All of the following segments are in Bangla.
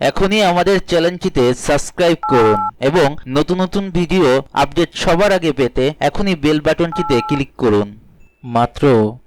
এখনই আমাদের চ্যানেলটিতে সাবস্ক্রাইব করুন এবং নতুন নতুন ভিডিও আপডেট সবার আগে পেতে এখনই বেল বাটনটিতে ক্লিক করুন। মাত্র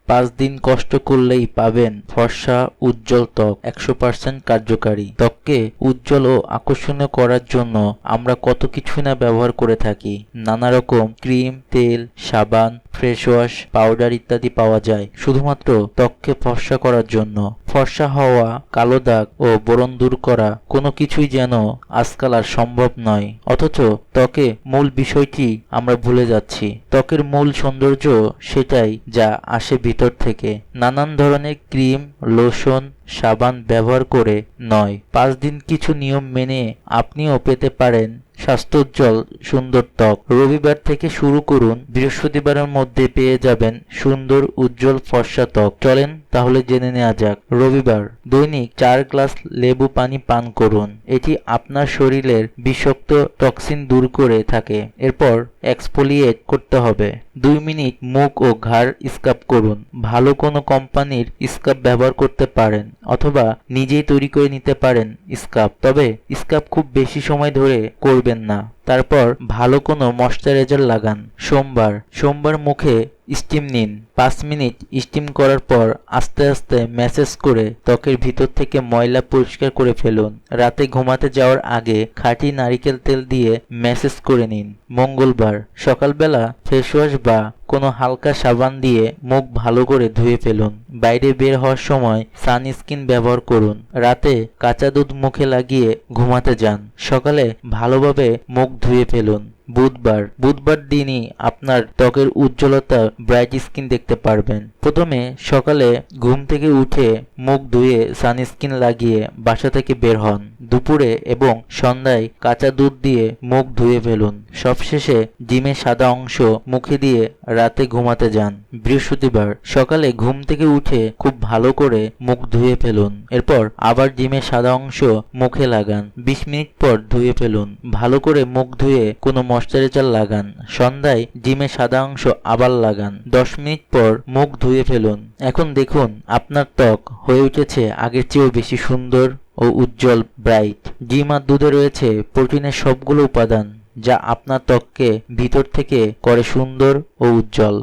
পাঁচ দিন কষ্ট করলেই পাবেন ফর্সা, উজ্জ্বল ত্বক, একশো পার্সেন্ট কার্যকারী। ত্বককে উজ্জ্বল ও আকর্ষণীয় করার জন্য আমরা কত কিছু না ব্যবহার করে থাকি। নানা রকম ক্রিম, তেল, সাবান ফ্রেশ ওয়াশ, পাউডার ইত্যাদি পাওয়া যায়, শুধুমাত্র ত্বককে ফর্সা করার জন্য। ফর্সা হওয়া, কালো দাগ ও বোরন দূর করা কোনো কিছুই যেন আজকাল আর সম্ভব নয়। অথচ ত্বকে মূল বিষয়টি আমরা ভুলে যাচ্ছি। ত্বকের মূল সৌন্দর্য সেটাই যা আসে ভিতর থেকে নানান ধরনের ক্রিম, লোশন, সাবান ব্যবহার করে নয়। পাঁচ দিন কিছু নিয়ম মেনে আপনিও পেতে পারেন স্বাস্থ্যোজ্জ্বল সুন্দর ত্বক। রবিবার থেকে শুরু করুন, বৃহস্পতিবারের মধ্যে পেয়ে যাবেন সুন্দর উজ্জ্বল ফর্সা ত্বক। চলেন তাহলে জেনে নেওয়া যাক। রবিবার, দৈনিক চার গ্লাস লেবু পানি পান করুন। এটি আপনার শরীরের বিষাক্ত টক্সিন দূর করে থাকে। এরপর এক্সফোলিয়েট করতে হবে। দুই মিনিট মুখ ও ঘাড় স্কাব করুন। ভালো কোনো কোম্পানির স্কাব ব্যবহার করতে পারেন অথবা নিজেই তৈরি করে নিতে পারেন স্কাব তবে স্কাব খুব বেশি সময় ধরে করবেন না। তারপর ভালো কোনো ময়শ্চারাইজার লাগান। সোমবার সোমবার মুখে স্টিম নিন। পাঁচ মিনিট স্টিম করার পর আস্তে আস্তে ম্যাসেজ করে ত্বকের ভিতর থেকে ময়লা পরিষ্কার করে ফেলুন। রাতে ঘুমাতে যাওয়ার আগে খাঁটি নারিকেল তেল দিয়ে ম্যাসেজ করে নিন। মঙ্গলবার সকালবেলা ফেস ওয়াশ বা কোনো হালকা সাবান দিয়ে মুখ ভালো করে ধুয়ে ফেলুন। বাইরে বের হওয়ার সময় সানস্ক্রিন ব্যবহার করুন। রাতে কাঁচা দুধ মুখে লাগিয়ে ঘুমাতে যান। সকালে ভালোভাবে মুখ ধুয়ে ফেলুন। বুধবার বুধবার দিনই আপনার ত্বকের উজ্জ্বলতা ব্রাইট স্কিন দেখতে পারবেন। প্রথমে সকালে ঘুম থেকে উঠে মুখ ধুয়ে সানস্ক্রিন লাগিয়ে বাসা থেকে বের হন। দুপুরে এবং সন্ধ্যায় কাঁচা দুধ দিয়ে মুখ ধুয়ে ফেলুন। সবশেষে ডিমের সাদা অংশ মুখে দিয়ে রাতে ঘুমাতে যান। বৃহস্পতিবার সকালে ঘুম থেকে উঠে খুব ভালো করে মুখ ধুয়ে ফেলুন। এরপর আবার ডিমের সাদা অংশ মুখে লাগান। বিশ মিনিট পর ধুয়ে ফেলুন। ভালো করে মুখ ধুয়ে কোনো ময়শ্চারাইজার লাগান। সন্ধ্যায় ডিমে সাদা অংশ আবার লাগান। দশ মিনিট পর মুখ ধুয়ে ফেলুন। এখন দেখুন, আপনার ত্বক হয়ে উঠেছে আগের চেয়েও বেশি সুন্দর ও উজ্জ্বল, ব্রাইট। ডিম আর দুধে রয়েছে প্রোটিনের সবগুলো উপাদান, যা আপনার ত্বককে ভিতর থেকে করে সুন্দর ও উজ্জ্বল।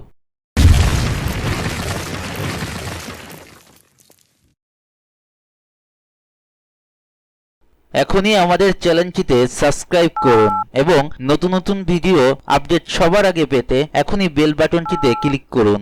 এখনই আমাদের চ্যানেলটিতে সাবস্ক্রাইব করুন এবং নতুন নতুন ভিডিও আপডেট সবার আগে পেতে এখনই বেল বাটনটিতে ক্লিক করুন।